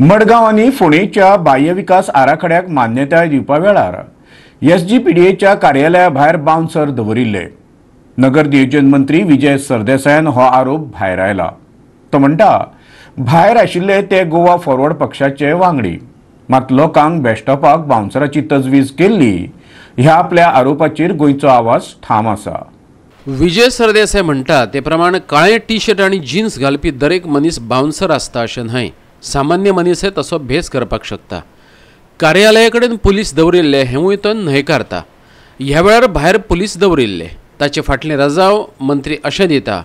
मडगांव आनी फोंडेच्या बाह्य विकास आराखड्याक मान्यताय दिवपा वेळार एसजीपीडीएच्या कार्यालया भायर बाउन्सर दवरिल्ले. नगर नियोजन मंत्री विजय सरदेसायान हो आरोप भायर आयला. तो म्हणटा भायर आशिल्ले ते गोवा फॉरवर्ड पक्षाचे वांगडी. मात लोकांक बेश्टोवपाक बावन्सराची तजवीज केल्ली ह्या आपल्या आरोपाचेर गोंयचो आवाज ठाम आसा. विजय सरदेसाय म्हणटा ते प्रमाण काळे टी शर्ट आणि जीन्स घालपी दरेक मनीस बाउन्सर आसता अशें न्हय. सामान्य मनीसय तसो भेस करपाक शकता. कार्यालया कडेन पुलीस दवरिल्ले हेंवूय तो न्हयकारता ह्या वेळार भायर पुलीस दवरिल्ले. ताचे फाटले रजाव मंत्री अशें दिता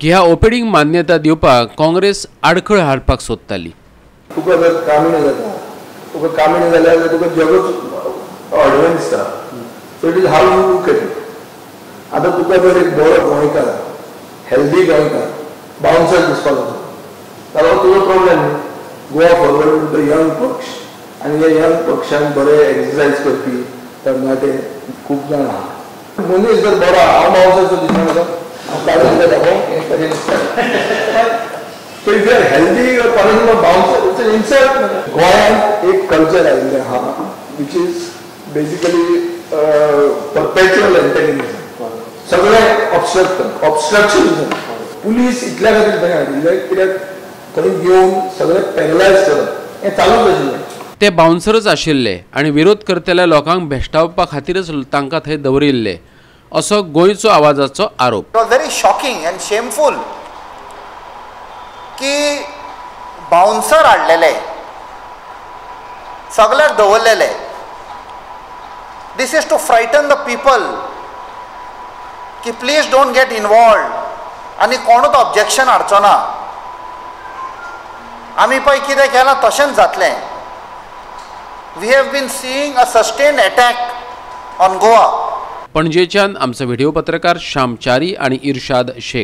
की ह्या ओपीडीक मान्यता दिवपाक काँग्रेस आडखळ हाडपाक सोदताली. तुका जर कामीण जाता तुका कामीण जाल्यार तुका जगच अडवण दिसता. So it is how you look आतां तुका जर एक बरो गोंयकार हेल्दी गोंयकार बाउन्सर दिसपाक जाता जाल्यार तुजो प्रॉब्लेम न्ही. गोवा फॉरवर्ड टू यंग पक्ष आणि हे यंग पक्षान बरे एक्सरसाइज करपी तरणाटे खूब जाण आहा मनीस जर बरो हांव मावसाचो दिसान आसा काडून एक कल्चर आयिल्लें आहा इज़ बेसिकली परपेच्युअल एंटेनिजम सगळें ऑब्स्ट्रक्शन पुलीस इतल्या खातीर थंय कित्याक थंय येवन सगळें पॅरलायज करप हें चालूच आशिल्लें ते बाउन्सरच आशिल्ले आनी विरोध करतल्या लोकांक भेश्टावपा खातीरच तांकां थंय दवरिल्ले असो गोंयचो आवाजाचो आरोप. It was very shocking and shameful की बाउन्सर हाडलेले सगळ्याक दवरलेले this is to frighten the people की प्लीज डोंट गेट इनवॉल्ड आनी कोणूच ऑब्जेक्शन हाडचो ना आमी पळय कितें केलां तशेंच जातलें. We have been seeing a sustain attack on Goa पणजेच्यान आमचो व्हिडिओ पत्रकार श्याम च्यारी आनी इर्शाद शेख.